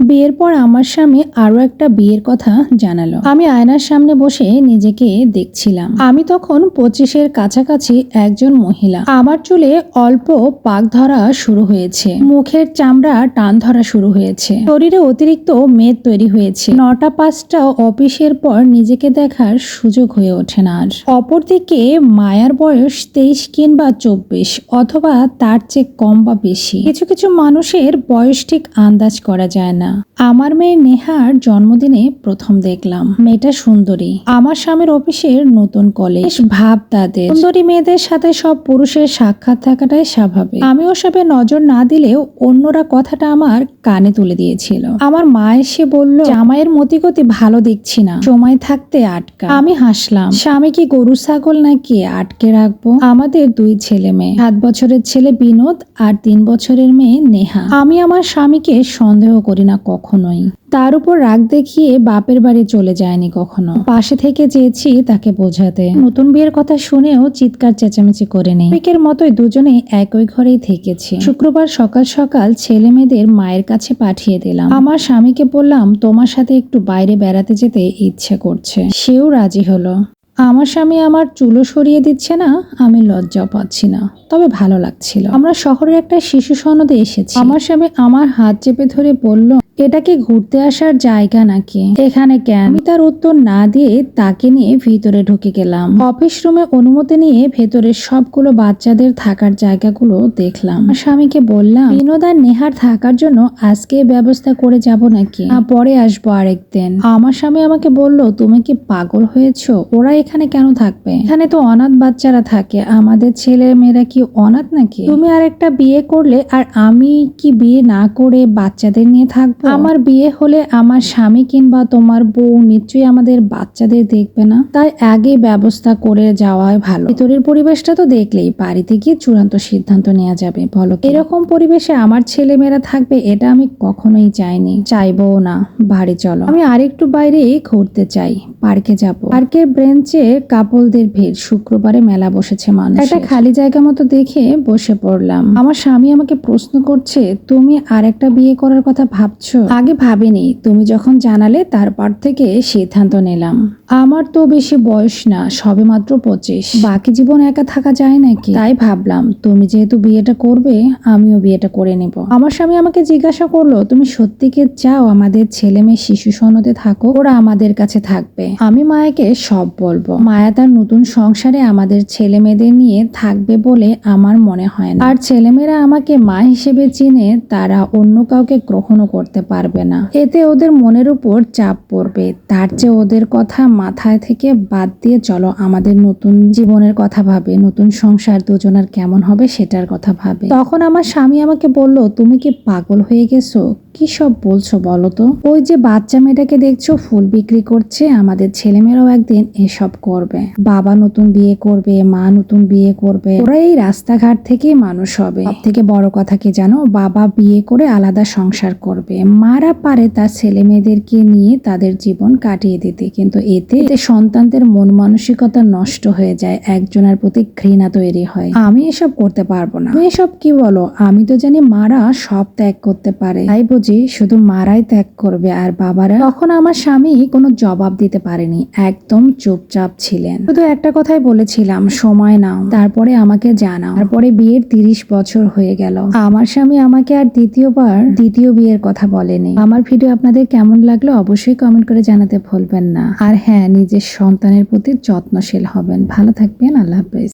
বিয়ের পর আমার স্বামী আরও একটা বিয়ের কথা জানালো। আমি আয়নার সামনে বসে নিজেকে দেখছিলাম। আমি তখন পঁচিশের কাছাকাছি একজন মহিলা। আমার চুলে অল্প পাক ধরা শুরু হয়েছে। মুখের চামড়া টান ধরা শুরু হয়েছে। শরীরে অতিরিক্ত মেদ তৈরি হয়েছে। নটা পাঁচটা অফিসের পর নিজেকে দেখার সুযোগ হয়ে ওঠে না আর। অপরদিকে মায়ার বয়স তেইশ কিংবা চব্বিশ, অথবা তার চেয়ে কম বা বেশি। কিছু কিছু মানুষের বয়স ঠিক আন্দাজ করা যায় না। আমার মেয়ে নেহার জন্মদিনে প্রথম দেখলাম। মেয়েটা সুন্দরী। আমার স্বামীর অফিসের নতুন কলেজ। ভাব তাদের। সুন্দরী মেয়েদের সাথে সব পুরুষের সাক্ষাৎ থাকাটাই স্বাভাবিক। আমি ওসবে নজর না দিলেও অন্যরা কথাটা আমার কানে তুলে দিয়েছিল। আমার মা এসে বলল, জামাইয়ের মতিগতি ভালো দেখছি না। সময় থাকতে আটকা। আমি হাসলাম, স্বামী কি গরু, ছাগল নাকি আটকে রাখব? আমাদের দুই ছেলে মেয়ে, সাত বছরের ছেলে বিনোদ আর তিন বছরের মেয়ে নেহা। আমি আমার স্বামীকে সন্দেহ করি না কখনোই। তার উপর রাগ দেখিয়ে বাপের বাড়ি চলে যায়নি কখনো। পাশে থেকে চেয়েছি তাকে বোঝাতে। নতুন বিয়ের কথা শুনেও চিৎকার চেঁচামেচি করে নেই উইকের মতোই দুজনে একই ঘরেই থেকেছি। শুক্রবার সকাল সকাল ছেলে মেয়েদের মায়ের কাছে পাঠিয়ে দিলাম। আমার স্বামীকে বললাম, তোমার সাথে একটু বাইরে বেড়াতে যেতে ইচ্ছে করছে। সেও রাজি হলো। আমার স্বামী আমার চুলো সরিয়ে দিচ্ছে না, আমি লজ্জা পাচ্ছি না। তবে ভালো লাগছিল। আমরা শহরের একটা শিশু সনদে এসেছি। আমার স্বামী আমার হাত চেপে ধরে বলল, এটা কি ঘুরতে আসার জায়গা নাকি? এখানে কেন? আমি তার উত্তর না দিয়ে তাকে নিয়ে ভিতরে ঢুকে গেলাম। অফিস রুমে অনুমতি নিয়ে ভেতরে সবগুলো বাচ্চাদের থাকার জায়গাগুলো দেখলাম। স্বামীকে বললাম, বিনোদ আর নেহার থাকার জন্য আজকে ব্যবস্থা করে যাব নাকি? পরে আসব আরেকদিন। আমার স্বামী আমাকে বলল, তুমি কি পাগল হয়েছো? ওরা এখানে কেন থাকবে? এখানে তো অনাথ বাচ্চারা থাকে। আমাদের ছেলে মেয়েরা কি অনাথ নাকি? তুমি আর একটা বিয়ে করলে আর আমি কি বিয়ে না করে বাচ্চাদের নিয়ে থাকব? আমার বিয়ে হলে আমার স্বামী কিংবা তোমার বউ নিশ্চয়ই আমাদের বাচ্চাদের দেখবে না। তাই আগে ব্যবস্থা করে যাওয়াই ভালো। ভিতরের পরিবেশটা তো দেখলেই বাড়িতে গিয়ে চূড়ান্ত সিদ্ধান্ত নেওয়া যাবে, বলো এরকম পরিবেশে আমার ছেলে মেয়েরা থাকবে এটা আমি কখনোই চাইনি। চাইবও না। বাড়ি চলো। আমি আরেকটু বাইরে ঘুরতে চাই। পার্কে যাব। পার্কের ব্রেঞ্চে কাপলদের ভিড় শুক্রবারে মেলা বসেছে মানুষ একটা খালি জায়গা মতো দেখে বসে পড়লাম। আমার স্বামী আমাকে প্রশ্ন করছে তুমি আর একটা বিয়ে করার কথা ভাবছ? আগে ভাবিনি তুমি যখন জানালে তারপর থেকে সিদ্ধান্ত নিলাম। আমার তো বেশি বয়স না, সবে মাত্র পঁচিশ। বাকি জীবন একা থাকা যায় নাকি? তাই ভাবলাম, তুমি যেহেতু বিয়েটা করবে, আমিও বিয়েটা করে নেব। আমার স্বামী আমাকে জিজ্ঞাসা করল, তুমি সত্যি কে চাও আমাদের ছেলে মেয়ে শিশু সনদে থাকো ওরা আমাদের কাছে থাকবে। আমি মায়াকে সব বলব। মায়া তার নতুন সংসারে আমাদের ছেলে মেয়েদের নিয়ে থাকবে বলে আমার মনে হয় না। আর ছেলেমেয়েরা আমাকে মা হিসেবে চিনে, তারা অন্য কাউকে গ্রহণও করতে পারবে না। এতে ওদের মনের উপর চাপ পড়বে। তার চেয়ে ওদের কথা মাথায় থেকে বাদ দিয়ে চলো, আমাদের নতুন জীবনের কথা ভাবে, নতুন সংসার দুজনের কেমন হবে সেটার কথা ভাবে। তখন আমার স্বামী আমাকে বলল, তুমি কি পাগল হয়ে গেছো? কি সব বলছো বলো তো? ওই যে বাচ্চা মেয়েটাকে দেখছ, ফুল বিক্রি করছে, আমাদের ছেলেমেয়েরাও একদিন এসব করবে। বাবা নতুন বিয়ে করবে, মা নতুন বিয়ে করবে। ওরা এই রাস্তাঘাট থেকে মানুষ হবে। সব থেকে বড় কথা কি জানো? বাবা বিয়ে করে আলাদা সংসার করবে। মারা পারে তার ছেলে মেয়েদেরকে নিয়ে তাদের জীবন কাটিয়ে দিতে। কিন্তু এতে সন্তানদের মন মানসিকতা নষ্ট হয়ে যায়। একজনের প্রতি ঘৃণা তৈরি হয়। আমি এসব করতে পারব না। তুমি এসব কি বলো? আমি তো জানি মারা সব ত্যাগ করতে পারে। তাই বুঝি শুধু মারাই ত্যাগ করবে আর বাবারা? তখন আমার স্বামী কোনো জবাব দিতে পারেনি, একদম চুপচাপ ছিলেন। শুধু একটা কথাই বলেছিলাম, সময় নাও, তারপরে আমাকে জানাও। তারপরে বিয়ের তিরিশ বছর হয়ে গেল। আমার স্বামী আমাকে আর দ্বিতীয়বার দ্বিতীয় বিয়ের কথা বলেনি। আমার ভিডিও আপনাদের কেমন লাগল অবশ্যই কমেন্ট করে জানাতে ভুলবেন না। আর হ্যাঁ নিজের সন্তানের প্রতি যত্নশীল হবেন। ভালো থাকবেন, আল্লাহ হাফেজ।